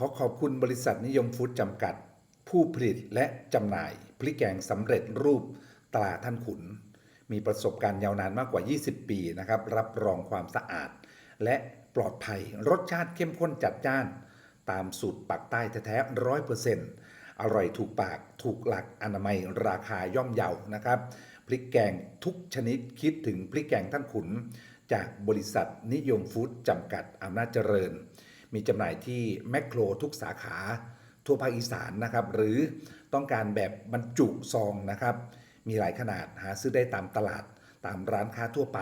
ขอขอบคุณบริษัทนิยมฟู้ดจำกัด ผู้ผลิตและจำหน่าย พริกแกงสำเร็จรูปตราท่านขุน มีประสบการณ์ยาวนานมากกว่า 20 ปีนะครับ รับรองความสะอาด และปลอดภัยรสชาติเข้มข้นจัดจ้าน ตามสูตรปักใต้แท้ๆร้อยเปอร์เซ็นต์อร่อยถูกปากถูกหลักอนามัยราคาย่อมเยานะครับพริกแกงทุกชนิดคิดถึงพริกแกงท่านขุน จากบริษัทนิยมฟู้ดจำกัดอำนาจเจริญ มีจำหน่ายที่แมคโครทุกสาขาทั่วภาคอีสานนะครับ หรือต้องการแบบบรรจุซองนะครับ มีหลายขนาดหาซื้อได้ตามตลาดตามร้านค้าทั่วไป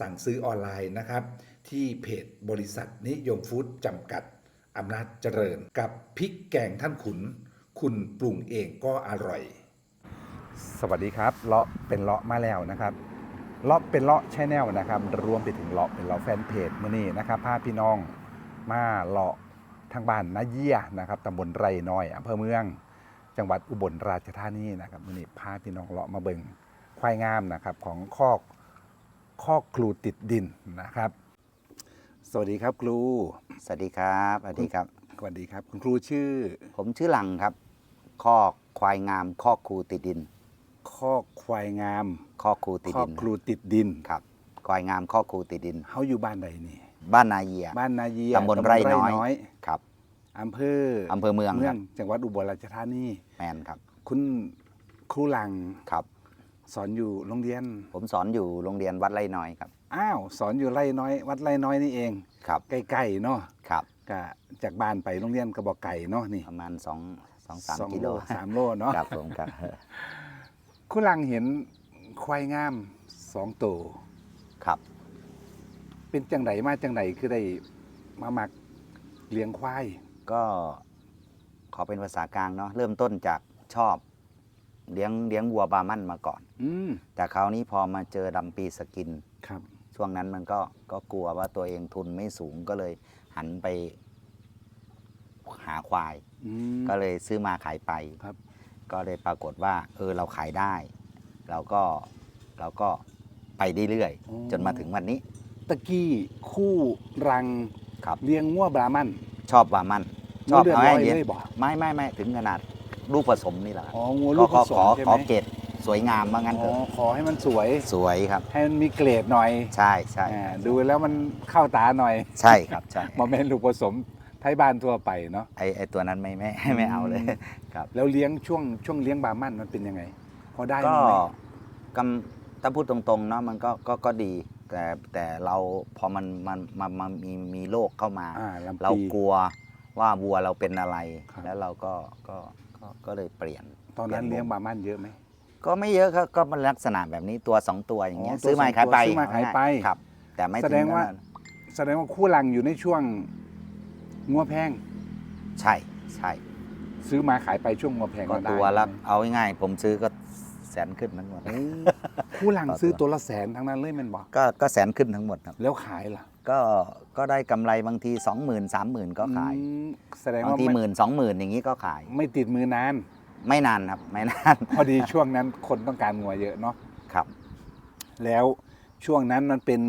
สั่งซื้อออนไลน์นะครับ ที่เพจบริษัทนิยมฟู้ดจำกัดอำนาจเจริญ กับพริกแกงท่านขุน คุณปรุงเองก็อร่อย สวัสดีครับเลาะเป็นเลาะมาแล้วนะครับเลาะเป็นเลาะชแนลนะครับ รวมไปถึงเลาะเป็นเลาะแฟนเพจมื่อนี้นะครับพาพี่น้อง มาเลาะทางบ้านนาเยียนะครับตำบลไรน้อยอำเภอเมือง จังหวัดอุบลราชธานีนะครับมื่อนี้พาพี่น้องเลาะมาเบิ่งควายงามนะครับของคอกคอกครูติดดินนะครับ สวัสดีครับครูสวัสดีครับสวัสดีครับสวัสดีครับ คุณครูชื่อ ผมชื่อหลังครับ คอกควายงาม คอกครูติดดิน คอกควายงาม คอกครูติดคอดิกนครูติดดินครับควายงามคอกครูติดดิน เขาอยู่บ้านใดนี่ บ้านนาเยีย บ้านนาเยียตำบลไร่น้อยยครับอำเภออำเภอเมืองเมืคอรังบจังหวัดอุบลราชธานีแมนครับ คุณครูหลังครับ สอนอยู่โรงเรียน ผมสอนอยู่โรงเรียนวัดไร่น้อยครับอ้าวสอนอยู่ไร่น้อย วัดไร่น้อยนี่เองครับใกล้ๆเนาะครับก็จากบ้านไปโรงเรียนก็บอกไก่เนาะนี่ประมาณ2 2 3สองกิโลสามโลเนาะครับผมครับคุณหลังเห็นควายงามสองตัวครับ เป็นจังไดมาจังไดคือได้มามักเลี้ยงควายก็ขอเป็นภาษากลางเนาะเริ่มต้นจากชอบเลี้ยงเลี้ยงวัวบาร์มันมาก่อน อืมแต่คราวนี้พอมาเจอดำปีสกิน ครับ ช่วงนั้นมันก็ก็กลัวว่าตัวเองทุนไม่สูงก็เลยหันไปหาควาย อืม ก็เลยซื้อมาขายไป ครับ ก็เลยปรากฏว่า เออเราขายได้ เราก็เราก็ไปเรื่อยๆจนมาถึงวันนี้ ตะกี้คู่รังครับ เลี้ยงงัวบรามันชอบวามัน ชงัอวบเดือดเอาร้อให้ยเลี้ยงเลยบ่ ไม่ไม่ไม่ถึงขนาดลูกผสมนี่แหละครับอ๋องัวลูกผก็สขอมใช่ขไหอมเกรดสวยงามว่างั้นเถอ๋ออะขอให้มันสวย สวยครับ ให้มันมีเกรดหน่อยใช่ใช่อ่าดูแล้วมันเข้าตาหน่อยใช่ครับใช่มาเป็นลูกผสมไทยบ้านทั่วไปเนาะ ไอไอตัวนั้นไม่ไม่ไม่เอาเลยอืมครับ แล้วเลี้ยงช่วงช่วงเลี้ยงบาร์มันมันเป็นยังไง พอได้ก็มั้ยไหมกำถ้าพูดตรงๆเนาะมันก็ก็ก็ดี แต่แต่เราพอมันมันมันมันมีมีโรคเข้ามา อ่าลำเราปีกลัวว่าวัวเราเป็นอะไร ครับ แล้วเราก็ก็ก็ก็เลยเปลี่ยนตอนนั้นปเลี้ยงมุมบาร์มันเยอะไหม ก็ไม่เยอะครับก็มันลักษณะแบบนี้ตัวสองตัวอย่างเงี้ยอ๋อตัวซื้อมาสองขายไปตัวซื้อมาขายไปครับ แต่ไม่แสถึดงว่า ขนแสดงว่าคู่รังอยู่ในช่วงงัวแพง ใช่ใช่ซื้อมาขายไปช่วงงัวแพงก็ก็ได้ตัวละเอาง่ายๆผมซื้อก็ แสนขึ้นทั้งหมดเอ้ยคู่รังซื้อตัวละแสนทั้งนั้นเลยแมันบอกก็ก็แสนขึ้นทั้งหมดครับ แล้วขายล่ะก็ก็ได้กำไรบางทีสองหมื่นสามหมื่นก็ขาย อืมแสดงบางว่าทีหไม่มื่นสองหมื่นอย่างนี้ก็ขาย ไม่ติดมือนาน ไม่นานครับ ไม่นาน พอดีช่วงนั้นคนต้องการงัวเยอะเนาะครับ แล้วช่วงนั้นมันเป็น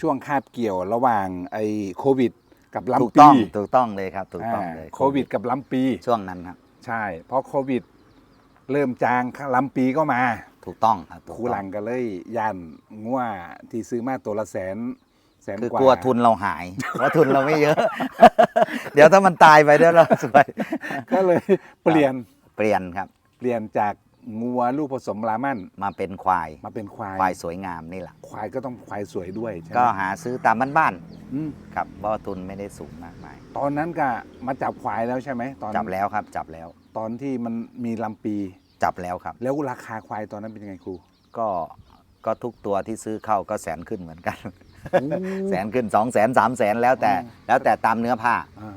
ช่วงคาบเกี่ยวระหว่างไอ้โควิด กับถูกลำปีต้องถูกต้องเลยครับ ถูกต้องเลยาโควิดกับลำปี ช่วงนั้นครับ ใช่ เพราะโควิด เริ่มจางลำปีก็มาถูกต้องครับถูกครูต้องหลังก็เลยย่านงัวที่ซื้อมาตัวละแสนแสนคือกว่ากลัวทุนเราหาย เพราะทุนเราไม่เยอะ เดี๋ยวถ้ามันตายไปเดี๋ยวเราสวยก็เลยเปลี่ยนเปลี่ยนครับ เปลี่ยนจาก งัวลูกผสมบรามันมาเป็นควาย มาเป็นควายควายสวยงามนี่แหละ ควายก็ต้องควายสวยด้วยใช่ไหมก็หาซื้อตามบ้านอืมๆครับเพราะว่าทุนไม่ได้สูงมากมาย ตอนนั้นก็มาจับควายแล้วใช่ไหมตอนจับแล้วครับ จับแล้ว ตอนที่มันมีลำปี จับแล้วครับ แล้วราคาควายตอนนั้นเป็นยังไงครู ก็ก็ทุกตัวที่ซื้อเข้าก็แสนขึ้นเหมือนกันโอ้แสนขึ้นสองแสนสามแสนแล้วแต่อ๋อแล้วแต่ตามเนื้อผ้าอ่า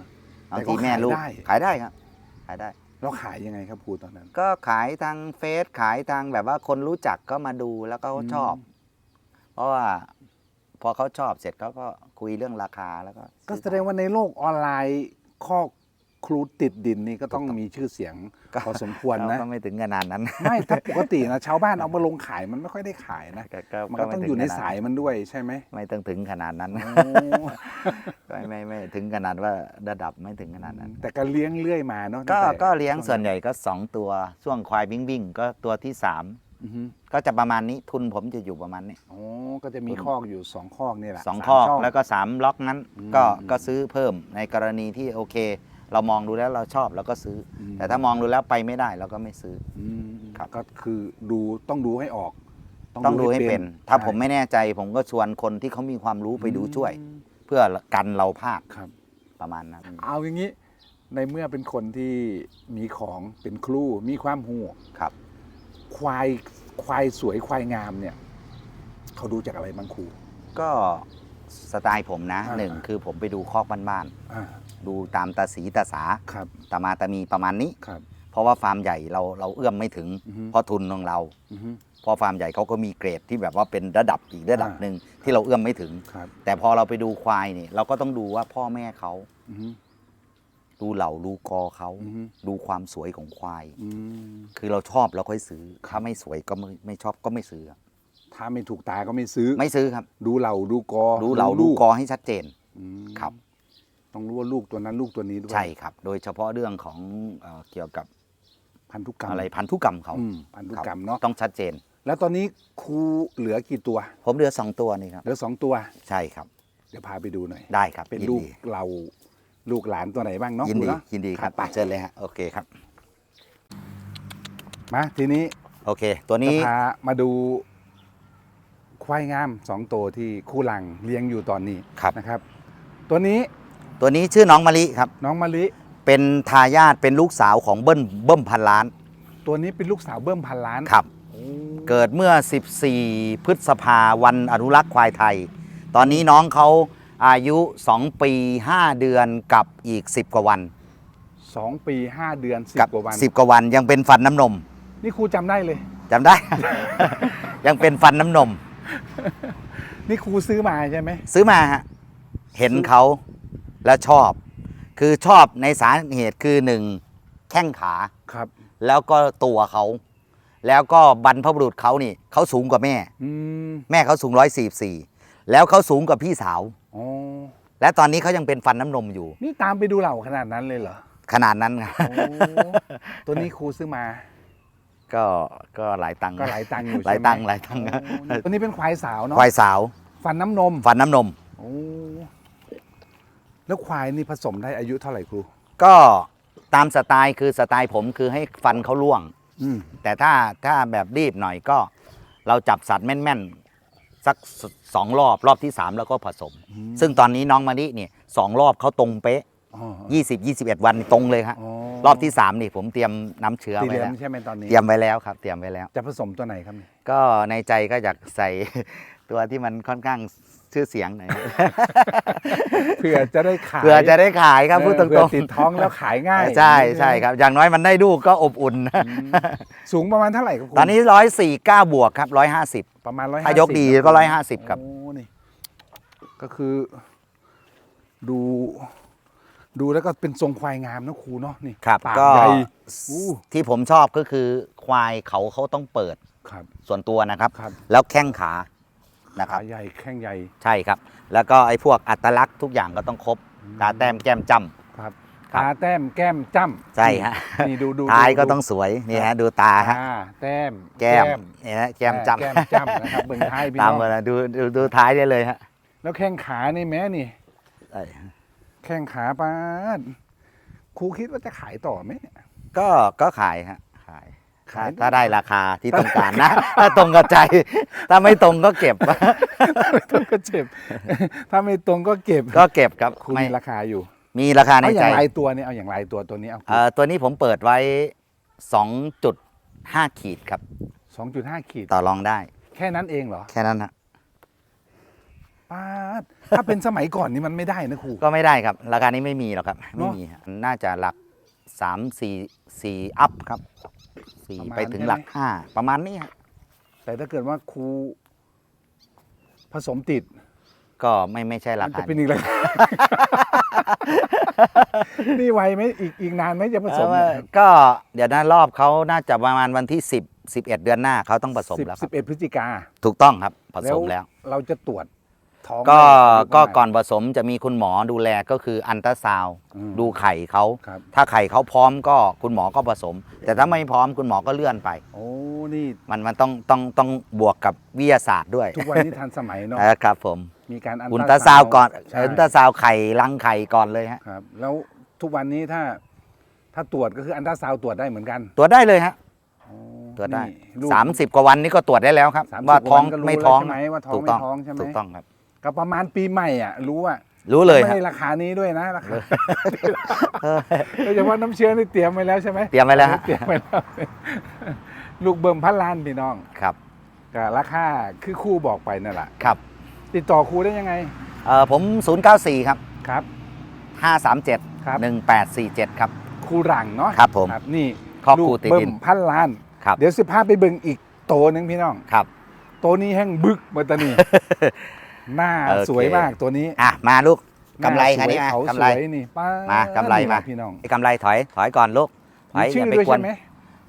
บางแต่ก็ทีแม่ลูกขายได้ ขายได้ครับ ขายได้ แล้วขายยังไงครับครูตอนนั้น ก็ขายทางเฟซขายทางแบบว่าคนรู้จักก็มาดูแล้วก็ชอบ เพราะว่าพอเขาชอบเสร็จเขาก็คุยเรื่องราคาแล้วก็ก็แสดงว่าในโลกออนไลน์คอก ครูติดดินนี่ก็ต้องถูกต้องมีชื่อเสียงก็พอสมควรนะก็ไม่ถึงขนาดนั้น ไม่ถ้าปกตินะชาวบ้านเอามาลงขายมันไม่ค่อยได้ขายนะก็ก็มันก็ต้องอยู่ในสายมันด้วยใช่ไหมไม่ต้องถึงขนาดนั้นโอ้ไม่ไม่ไม่ถึงขนาดว่าระดับไม่ถึงขนาดนั้น แต่ก็เลี้ยงเรื่อยมาเนาะก็ตั้งแต่ก็เลี้ยงส่วนใหญ่ก็2ตัวช่วงควายวิ่งวิ่งก็ตัวที่อือฮึ3ก็จะประมาณนี้ทุนผมจะอยู่ประมาณนี้โอ้ก็จะมีคอกอยู่สองคอกนี่แหละสองามข้อกช่งแล้วก็3ล็อกนั้นอืมก็อืมก็ซื้อเพิ่มในกรณีที่โอเค เรามองดูแล้วเราชอบเราก็ซื้ออม แต่ถ้ามองดูแล้วไปไม่ได้เราก็ไม่ซื้อ อืมครับ ก็คือดูต้องดูให้ออกต้องดูให้เป็น ถ้าผมใช่ไม่แน่ใจผมก็ชวนคนที่เขามีความรู้ไปดูช่วย อืมเพื่อกันเราพลาดครับ ประมาณนั้น เอาอย่างนี้ในเมื่อเป็นคนที่มีของเป็นครูมีความหูครับ ควายควายสวยควายงามเนี่ยเขาดูจากอะไรบ้างครูก็ สไตล์ผมนะอ่า หนึ่งคือผมไปดูคอกบ้านอ่าๆดูตามตาสีตาสาครับตามาตามีประมาณนี้ ครับ เพราะว่าฟาร์มใหญ่เราเราเอื้อมไม่ถึงอือฮึ เพราะทุนของเราอือฮึ เพราะฟาร์มใหญ่เขาก็มีเกรดที่แบบว่าเป็นระดับอีกระดับอ่า หนึ่งที่เราเอื้อมไม่ถึง ครับแต่พอเราไปดูควายเนี่ยเราก็ต้องดูว่าพ่อแม่เขาอือฮึดูเหล่าดูกอเขาอือฮึดูความสวยของควาย อืม คือเราชอบเราค่อยซื้อ ถ้าไม่สวยก็ไม่ไม่ชอบก็ไม่ซื้อ ถ้าไม่ถูกตาก็ไม่ซื้อ ไม่ซื้อครับ ดูเหล่าดูกอดูเหล่าดูกอให้ชัดเจนอืมครับ ต้องรู้ว่าลูกตัวนั้นลูกตัวนี้ด้วยใช่ครับ โดยเฉพาะเรื่องของเอ่อเกี่ยวกับพันธุกรรมอะไรพันธุกรรมเขาอืมพันธุกรรมเนาะต้องชัดเจน แล้วตอนนี้ครูเหลือกี่ตัว ผมเหลือสองตัวนี่ครับเหลือสองตัวใช่ครับ เดี๋ยวพาไปดูหน่อยได้ครับ เป็นยินลูกดีเราลูกหลานตัวไหนบ้างเนาะยินครูดีเนาะยินดีครับไปเชิญเลยฮะโอเคครับมาทีนี้โอเค ตัวจะนี้พามาดู ควายงามสองตัวที่คู่หลังเลี้ยงอยู่ตอนนี้ครับ นะครับ ตัวนี้ตัวนี้ชื่อน้องมะลิครับ น้องมะลิ เป็นทายาทเป็นลูกสาวของเบิ้ลเบิ้มพันล้าน ตัวนี้เป็นลูกสาวเบิ้มพันล้านครับ โอ้เกิดเมื่อ 14 พฤษภาวันอนุรักษ์ควายไทย ตอนนี้น้องเขาอายุ 2 ปี 5 เดือนกับอีก 10 กว่าวันสองปีห้าเดือนสิบกักว่าวัน 10 กว่าวันยังเป็นฟันน้ำนมนี่ครูจำได้เลยจำได้ ยังเป็นฟันน้ำนม นี่ครูซื้อมาใช่ไหมซื้อมาฮะเห็นเขาแล้วชอบ คือชอบในสาเหตุคือหนึ่งแข้งขาครับ แล้วก็ตัวเขา แล้วก็บรรพบุรุษเขานี่เขาสูงกว่าแม่ อืมแม่เขาสูงร้อยสี่สี่แล้วเขาสูงกว่าพี่สาว อ๋อและตอนนี้เขายังเป็นฟันน้ำนมอยู่ นี่ตามไปดูเหล่าขนาดนั้นเลยเหรอขนาดนั้นครับ โอ้ตัวนี้ครูซื้อมา ก็ก็หลายตังค์ก็หลายตังค์อยู่หลายใช่ไหมตังค์หลายตังค์โอ้ตัวนี้เป็นควายสาวเนาะควายสาวฟันน้ำนมฟันน้ำนม โอ้แล้วควายนี่ผสมได้อายุเท่าไหร่ครู ก็ตามสไตล์คือสไตล์ผมคือให้ฟันเขาล่วง อืมแต่ถ้าถ้าแบบรีบหน่อยก็ เราจับสัตว์แม่นๆ สักสสองรอบรอบที่ 3 แล้วก็ผสม ซึ่งตอนนี้น้องมานิเนี่ยสองรอบเขาตรงเป๊ะ อ๋อ20 21 วันตรงเลยครับอ๋อรอบที่3นี่ผมเตรียมน้ำเชื้อตีไว้เหลือแล้งวใช่ไหมตอนนี้เตรียมไว้แล้วครับ เตรียมไว้แล้ว จะผสมตัวไหนครับเนี่ยก็ในใจก็อยากใส่ ตัวที่มันค่อนข้างชื่อเสียงหน่อยเพื่อจะได้ขายเพื่อจะได้ขายครับพูดตเออเผื่รองติดท้องแล้วขายง่ายๆใช่ใช่ครับ อย่างน้อยมันได้ดูก็อบอุ่น อืมสูงประมาณเท่าไหร่ครับครูตอนนี้ร้อยสี่เก้าบวกครับร้อยห้าสิบ ประมาณร้อยถ้ายกดีก็150ครับ โอ้นี่ก็คือ ดู ดูแล้วก็เป็นทรงควายงามนะครูเนาะนี่ครับปากก็ใหญ่อู้ที่ผมชอบก็คือควายเขาเขาต้องเปิดครับ ส่วนตัวนะครับ ครับ แล้วแข้งขานะคขารับใหญ่แข้งใหญ่ ใช่ครับ แล้วก็ไอ้พวกอัตลักษณ์ทุกอย่างก็ต้องครบตาแต้มแก้มจ้ ครับครับ ตาแต้มแก้มจ้ำำใช่ฮะนี่ดูดูท้ายก็ดูต้องสวยนี่ฮะดูตาฮะตาแต้มแก้มเนี่ยฮะแก้มจ้ำแก้มจ้ำนะครับเบิ่งท้ายพี่ตามน้องมาแล้วดูดูดูท้ายได้เลยฮะแล้วแข้งขานี่แม้นี่ ใช่ แข้งขาป้าดครูคิดว่าจะขายต่อไหมเนี่ย ก็ก็ขายฮะขายขายถ้าถ้าได้ราคาที่ต้องการนะ ถ้าตรงกับใจ ถ้าไม่ตรงก็เก็บ ตรงก็เจ็บ ถ้าไม่ตรงก็เก็บก็เก็บครับครูไม่มีราคาอยู่มีราคาในเอาอใจย่างไรตัวนี้เอาอย่างไรตัวตัวนี้เอาเอ่อตัวนี้ผมเปิดไว้ 2.5 ขีดครับ สองจุดห้าขีด ต่อรองได้ แค่นั้นเองเหรอแค่นั้นฮะป้าด ถ้าเป็นสมัยก่อนนี่มันไม่ได้นะครู ก็ไม่ได้ครับ ราคานี้ไม่มีหรอกครับเนไม่อะมีฮะน่าจะหลัก3 4 4อัพครับประมาณ4ไปถึงใช่ไหมหลัก5ประมาณนี้ฮะแต่ถ้าเกิดว่าครูผสมติดก็ไม่ไม่ใช่รามันคาจะเป็นอีกราคานี่ไวไหมอีกอีกนานไหมจะผสมเออก็เดี๋ยวนะรอบเขาน่าจะประมาณวันที่ 10 11 เดือนหน้าเขาต้องผสมสิบแล้วคสิรับบเอ็ดพฤศจิกาถูกต้องครับผสมแล้ว เราจะตรวจ ท้องก็ได้ก็ประมาณก่อนผสมจะมีคุณหมอดูแลก็คืออันตราซาวด์อืม ดูไข่เขาครับ ถ้าไข่เขาพร้อมก็คุณหมอก็ผสม แต่ถ้าไม่พร้อมคุณหมอก็เลื่อนไป โอ้นี่ มันมันต้องต้องต้องบวกกับวิทยาศาสตร์ด้วยทุกวันนี้ทันสมัยเนาะเออครับผม มีการอุลตราซาวด์ก่อนใช่อุลตราซาวด์ไข่รังไข่ก่อนเลยฮะครับ แล้วทุกวันนี้ถ้าถ้าตรวจก็คืออันตราซาวด์ตรวจได้เหมือนกันตรวจได้เลยฮะโอ้ตรวจได้ นี่ลูกสามสิบกว่าวันนี้ก็ตรวจได้แล้วครับ30ว่าท้องกว่าวันก็รู้ไม่ท้องแล้วใช่ไหมว่าท้องถูกต้องไม่ท้องใช่ไหม ถูกต้องครับ ก็ประมาณปีใหม่อะ รู้ว่ารู้เลยไม่ฮะ ได้ราคานี้ด้วยนะราคาเออโดยเฉพาะน้ำเชื้อนี่เตรียมไว้แล้วใช่ไหมเตรียมไว้แล้วฮะ เตรียมไว้แล้ว ลูกเบิ่มพันล้านพี่น้องครับก็ราคาคือครู่บอกไปนั่นแหละครับติดต่อครูได้ยังไงเออผม 094 ครับ ครับ 537 ครับ 1847 ครับ ครูหลังเนาะครับผมนี่ครอบลูครูกติดเบิ่ดินมพันล้าน ครับ เดี๋ยวสิพาไปเบิ่งอีกโตหนึงพี่น้อง ครับ โตนี้แห้งบึกเมื่อตอนนี้ หน้าโอเค สวยมากตัวนี้อะมาลูกหน้ากำไรสคันวยนี้อะเขากำสไร วยนี่ป้ามากำไรนี่มา พี่น้องไอ้กำไรถอยถอยก่อนลูกถอยมีชื่อย่าอไปด้วยกวนใช่ไหม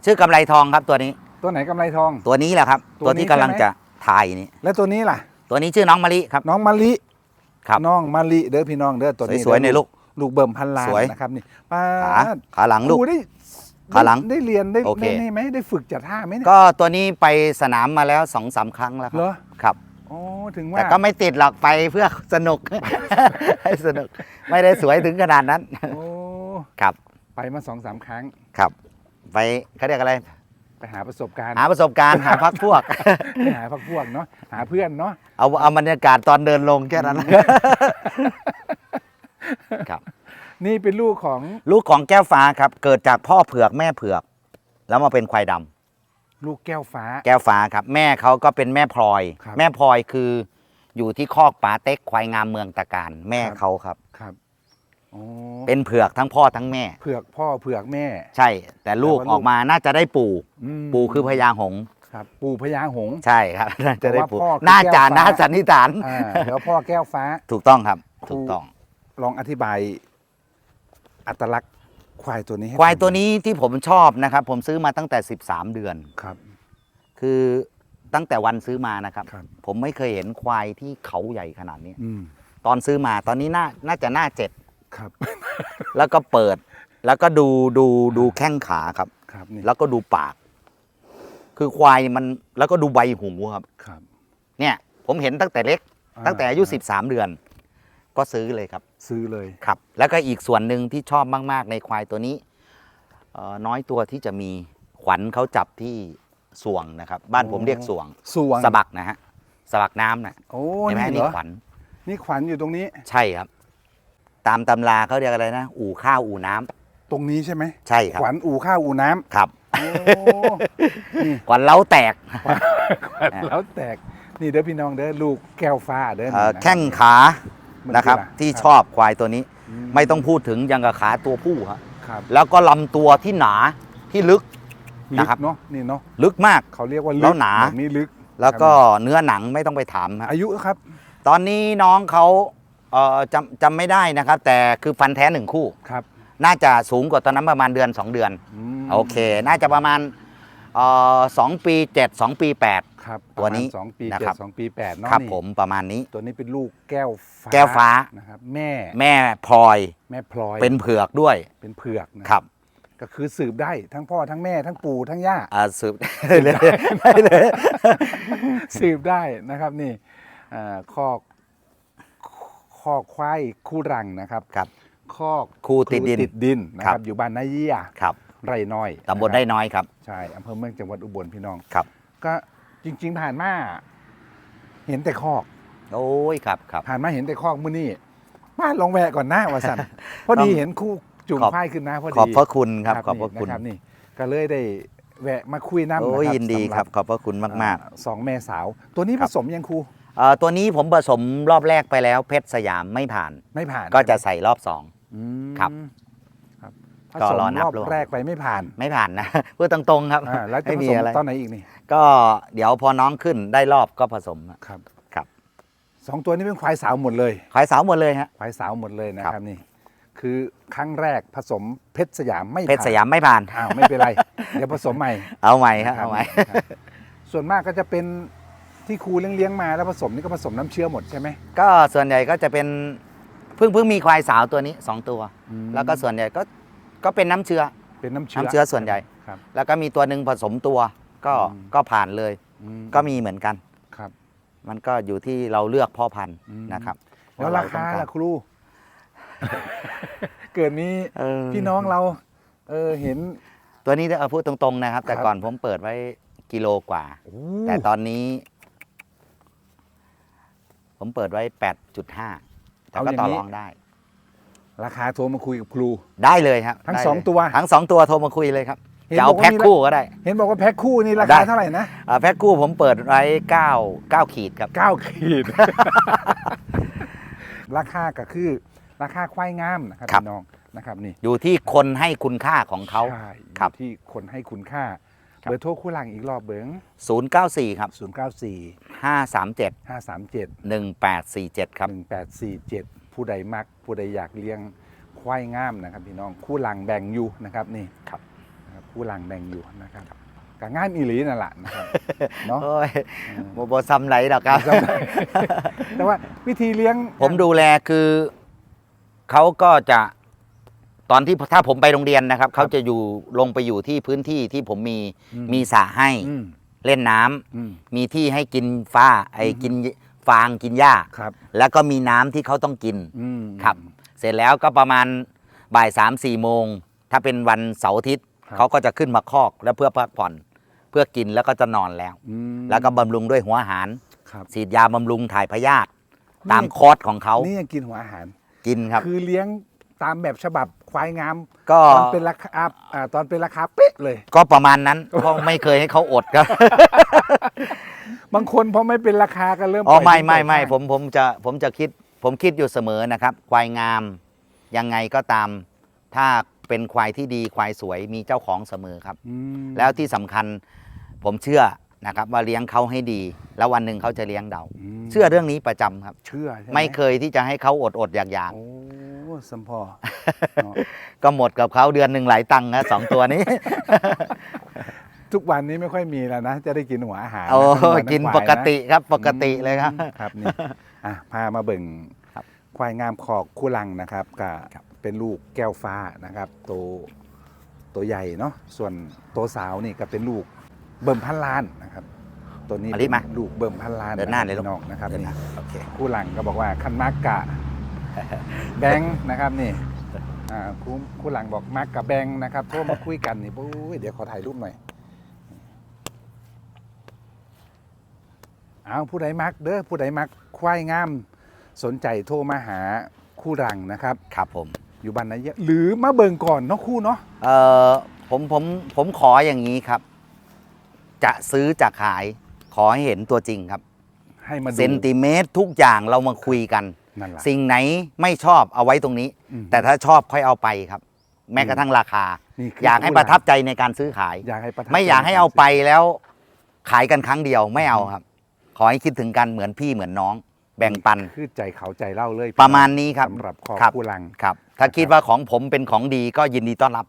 ชื่อกำไรทองครับตัวนี้ ตัวไหนกำไรทอง ตัวนี้แหละครับ ตัวตัวนี้ที่กำลังใช่ไหม จะถ่ายนี่แล้วตัวนี้ล่ะ ตัวนี้ชื่อน้องมะลิครับ น้องมะลิครับ น้องมะลิเด้อพี่น้องเด้อตัวนี้สวยๆเด้อในลูก ลูกเบิ่มพันล้านสวย นะครับนี่ป้าขาขาหลังลูก ครูได้ขาหลังได้เรียนได้โอเค ได้นี่ไหมได้ฝึกจัดท่าไหมเนี่ยก็ตัวนี้ไปสนามมาแล้วสองสามครั้งแล้วคเหรรับอครับ โอ้ถึงว่าแต่ก็ไม่ติดหรอกไปเพื่อสนุก ให้สนุก ไม่ได้สวยถึงขนาดนั้น โอ้ครับ ไปมาสองสามครั้ง ครับ ไปเขาเรียกอะไร ไปหาประสบการณ์ หาประสบการณ์ หาพักพวก ไปหาพักพวกเนาะ หาเพื่อนเนาะ เอาเอาบรรยากาศตอนเดินลงแค่นั้น ครับ นี่เป็นลูกของ ลูกของแก้วฟ้าครับ เกิดจากพ่อเผือกแม่เผือก แล้วมาเป็นควายดำ ลูกแก้วฟ้า แก้วฟ้าครับ แม่เขาก็เป็นแม่พลอย ครับ แม่พลอยคืออยู่ที่คอกป๋าเต็กควายงามเมืองตะการ แม่ครับเขาครับ ครับโอ้เป็นเผือกทั้งพ่อทั้งแม่ เผือกพ่อเผือกแม่ ใช่ แต่ลูกแต่ว่าลูก ออกมาน่าจะได้ปู่มปู่คือพญาหงส์ครับ ปู่พญาหงส์ ใช่ครับ น่าจะได้ปู่แต่ว่าพ่อคือน่าจะแก้วฟ้า น่าสันนิษฐาน อ่าแล้วพ่อแก้วฟ้า ถูกต้องครับครูถูกต้อง ลองอธิบาย อัตลักษณ์ ควายตัวนี้ให้ควายฟังตัวนี้ที่ผมชอบนะครับ ผมซื้อมาตั้งแต่ 13 เดือน ครับ คือตั้งแต่วันซื้อมานะครับ ครับ ผมไม่เคยเห็นควายที่เขาใหญ่ขนาดนี้ อืมตอนซื้อมาตอนนี้น่าน่าจะหน้าเจ็ดครับแล้วก็เปิด แล้วก็ดูดูดูแข้งขาครับ ครับนี่แล้วก็ดูปาก คือควายมันแล้วก็ดูใบหูครับ ครับเนี่ย ผมเห็นตั้งแต่เล็กอ่าตั้งแต่อายุครับ13 เดือน ก็ซื้อเลยครับซื้อเลย ครับ แล้วก็อีกส่วนหนึ่งที่ชอบมาก ๆ ในควายตัวนี้เอ่อน้อยตัวที่จะมีขวัญเขาจับที่สวงนะครับ บ้านผมเรียกสวงสวงสะบักนะฮะสะบักน้ำนะโอ้เห็นไหมนี่เหรนี่อขวัญนี่ขวัญอยู่ตรงนี้ ใช่ครับ ตามตำราเขาเรียกอะไรนะ อู่ข้าวอู่น้ำตรงนี้ใช่ไหมใช่ครับขวัญอู่ข้าวอู่น้ำครับโอ้ นี่ขวัญเล้าแตก ขวัญแล้วแตก นี่เด้อพี่น้องเด้อลูกแก้วฟ้าเด้อเอ่อนี่นะแข้งขามั นนะครับออะที่ครับชอบควายตัวนี้อืไม่ต้องพูดถึงยังกับขาตัวผู้ครับครับแล้วก็ลำตัวที่หนาที่ลึกลึนะกครับเนาะนี่เนาะลึกมากเขาเรียกว่าลึกแล้วหนาแบบนี้ลึก แล้วก็เนื้อหนังไม่ต้องไปถามครับอายุครับ ตอนนี้น้องเขาเอ่อจำจำไม่ได้นะครับ แต่คือฟันแท้หนึ่งคู่ครับ น่าจะสูงกว่าตอนนั้นประมาณเดือน 2 เดือนมโอเค น่าจะประมาณเอ่อสองปีเจ็ดสองปีแปด ครับตัวนี้ประมาณสองปีนะเจ็ครัดบสองปีแปดเนาะครับนี่ผมประมาณนี้ ตัวนี้เป็นลูกแก้วฟ้าแก้วฟ้า นะครับแม่แม่พลอยแม่พลอยเป็นเผือกด้วยเป็นเผือกนะ ครับก็คือสืบได้ทั้งพ่อทั้งแม่ทั้งปู่ทั้งย่า อ่าสืบได้เลยได้เลย สืบได้นะครับนี่อ่าคอกคอกควายคู่รังนะครับครับคอกคู่ติดดินติดดินนะคครัรับ บอยู่บ้านนาเยียครับไรน้อยตำบลได้นะครับน้อยครับ ใช่อำเภอเมืองจังหวัดอุบลพี่น้อง ครับ ก็ จริง ๆ ผ่านมา เห็นแต่คอกโอ้ยครับครับ ผ่านมาเห็นแต่คอกมื้อนี้มาลองแวะก่อนหน้าวาสันพอดีเห็นคู่จุ่มขอบ ควายขึ้นนะพอดีขอบพระคุณครับ ขอบพนี่ระคุณนะครับนี่ ก็เลยได้แวะมาคุยน้ำโอ้ยนะครับยินดีสำหครับขอบพระคุณมาก อ่สองแม่สาว ตัวนี้คผรับสมยังครูๆเอ่อตัวนี้ผมผสมรอบแรกไปแล้ว เพชรสยามไม่ผ่าน ไม่ผ่านก็จะใส่รอบสอง อืมครับ ครับผก็สมรอนับรอบรวมแรกไปไม่ผ่านไม่ผ่านนะ พูดตรงๆครับอ่าแล้วจะไม่ผมีสมอะไรตอนไหนอีกนี่ก็เดี๋ยวพอน้องขึ้นได้รอบก็ผสมครับครับสสองตัวนี้เป็นควายสาวหมดเลยควายสาวหมดเลยฮะ ควายสาวหมดเลยนะคครัรับ บนี่ คือครั้งแรกผสมเพชรสยามไม่เพชรผ่นสยามไม่ผ่าน อ้าวไม่เป็นไร เดี๋ยวผสมใหม่เอาใหม่ฮะนะครับเอาใหม่ครับส่วนมากก็จะเป็นที่ครูเลี้ยงๆมาแล้วผสมนี่ก็ผสมน้ำเชื้อหมดใช่ไหมก็ส่วนใหญ่ก็จะเป็นเพิ่งเพิ่งมีควายสาวตัวนี้สองตัวอืมแล้วก็ส่วนใหญ่ก็ ก็เป็นน้ำเชื้อเป็นน้ำเชื้อน้ำเชื้อส่วนใหญ่ ครับ แล้วก็มีตัวหนึ่งผสมตัวก็อืม ก็ผ่านเลย อืก็มีเหมือนกัน ครับมันก็อยู่ที่เราเลือกพ่อพันธุ์อืมนะครับแล้วราคาเต้ล่ะองครู เกิดนี้เออพี่น้องเรา เออเห็นตัวนี้เอาพูดตรงๆนะครับ แต่ครับก่อนผมเปิดไว้กิโลกว่า โอ้แต่ตอนนี้ ผมเปิดไว้ 8.5แต่ก็ต่อรองได้ ราคาโทรมาคุยกับครู ได้เลยครับทั้งได้สองเลยตัว ทั้งสองตัวโทรมาคุยเลยครับเห็นจะเอาบอกว่าแพ็คมีคู่ก็ได้ เห็นบอกว่าแพ็คคู่นี่ราได้ คาเท่าไหร่นะอ่าแพ็คคู่ผมเปิดไว้9 9ขีดครับเก้าขีด ราคาก็คือราคาควายงามนะครับครับ พี่น้องนะครับนี่อยู่ที่คนให้คุณค่าของเขา ใช่ครับอยู่ที่คนให้คุณค่า ครับ เบอร์โทรคู่หลังอีกรอบเบิ้ง094ครับ0 9 4 537 5 3 7 1847ครับ 1847 ผู้ใดมัก ผู้ใดอยากเลี้ยงควายงามนะครับพี่น้องคู่หลังแบ่งอยู่นะครับนี่ครับนะครับคู่หลังแบ่งอยู่นะครับก็ง่ายอีหลีนั่นแหละนะครับเนาะ โอ้ยโมโบซ้ำไรหรอกครับจำได้แต่ว่าวิธีเลี้ยงผมดูแลคือเขาก็จะตอนที่ถ้าผมไปโรงเรียนนะครับ เขาจะอยู่ลงไปอยู่ที่พื้นที่ที่ผมมีอืมมีสระให้อืมเล่นน้ำอืม มีที่ให้กินฟ้าไอ้อืมกิน ฟางกินหญ้า ครับ แล้วก็มีน้ำที่เขาต้องกิน อืม ครับ เสร็จแล้วก็ประมาณบ่ายสามสี่โมง ถ้าเป็นวันเสาร์อาทิตย์ครับ เขาก็จะขึ้นมาคอกแล้วเพื่อพักผ่อน เพื่อกินแล้วก็จะนอนแล้ว อืมแล้วก็บำรุงด้วยหัวอาหาร ครับ ฉีดยาบำรุงถ่ายพยาธินี่ตามคอร์สของเขานี่ยังกินหัวอาหาร กินครับ คือเลี้ยงตามแบบฉบับ ควายงามก็ ตอนเป็นราคาอ่าตอนเป็นราคาเป๊ะเลย ก็ประมาณนั้น เพราะไม่เคยให้เขาอดครับ บางคนพอไม่เป็นราคาก็เริ่มอ๋อปล่ไม่ยทิ้งไม่ปล่อยไม่ข้างผมผมจะผมจะคิด ผมคิดอยู่เสมอนะครับ ควายงามยังไงก็ตาม ถ้าเป็นควายที่ดีควายสวยมีเจ้าของเสมอครับ อืมแล้วที่สำคัญผมเชื่อนะครับ ว่าเลี้ยงเขาให้ดี แล้ววันหนึ่งเขาจะเลี้ยงเรา มเชื่อเรื่องนี้ประจำครับ เชื่อใช่หไม่เคยที่จะให้เขาอดอดอยากอยากโอ้ สมพอเนาะๆก็หมดกับเขาเดือนหนึ่งหลายตังค์นะสองตัวนี้ ทุกวันนี้ไม่ค่อยมีแล้วนะ จะได้กินหัวอาหารนะโอ้ทั้งวักินทั้งปควายกนะติครับปกติเลยครับอืมครับนี่อะพามาเบิ่งครับควายงามขอกคู่ลังนะครับกับครับเป็นลูกแก้วฟ้านะครับตัวตัวใหญ่เนาะส่วนตัวสาวนี่ก็เป็นลูกเบิ่มพันล้านนะครับตัวนี้มาลิมาลูกเบิ่มพันล้านเดินหน้าเลยลูกพี่น้องนะครับเดินนี่นะโอเคคู่หลังก็บอกว่าคันมักกะ แบงค์นะครับนี่อ่าคู่คู่หลังบอกมักกับแบงค์นะครับโทรมาคุยกันนี่ปุ้ยเดี๋ยวขอถ่ายรูปหน่อยเอาผู้ใดมักเด้อผู้ใดมักควายงาม สนใจโทรมาหาคู่หลังนะครับ ครับผม อยู่บ้านไหนเยอะหรือมาเบิ่งก่อนเนาะคู่เนาะเอ่อผมผมผมขออย่างนี้ครับ จะซื้อจะขายขอให้เห็นตัวจริงครับให้มาดูเซนติเมตรทุกอย่างเรามาคุยกัน นั่นแหละ สิ่งไหนไม่ชอบเอาไว้ตรงนี้ อืม แต่ถ้าชอบค่อยเอาไปครับ แม้กระทั่งราคา นี่คือยากให้ประทับใจในการซื้อขาย อยากให้ประทับไม่อยากให้เอาไปแล้ว ขายกันครั้งเดียวไม่เอาครับ ขอให้คิดถึงกันเหมือนพี่เหมือนน้อง แบ่งปันคือใจเขาใจเล่าเลยประมาณนี้ครับสำหรับคอครับ คู่หลัง ครับ ถ้าคิดว่าของผมเป็นของดีก็ยินดีต้อนรับ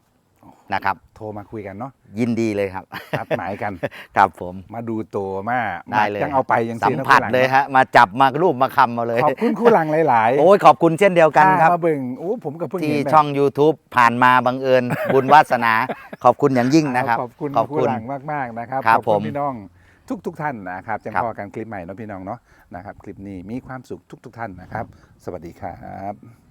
นะครับ โทรมาคุยกันเนาะยินดีเลยครับนัดหมายกันครับผมมาดูตัวมาได้เลยยังเอาไปยังสัมผัสเลยฮะมาจับมารูปมาคำมาเลยขอบคุณคู่หลังหลาย ๆ โอ้ยขอบคุณเช่นเดียวกันครับพามาเบิ่งโอ้ผมกับเพิ่งที่เห็นช่อง YouTube ผ่านมาบังเอิญ บุญวาสนา ขอบคุณอย่างยิ่งนะครับ ขอบคุณขอบคู่คุณหลังมาก ๆ นะครับครับขอบคุณผมพี่น้องทุกทุกๆท่านนะครับจังครับพอกันคลิปใหม่เนาะพี่น้องเนาะนะครับ คลิปนี้มีความสุขทุกๆท่านนะครับ สวัสดีครับ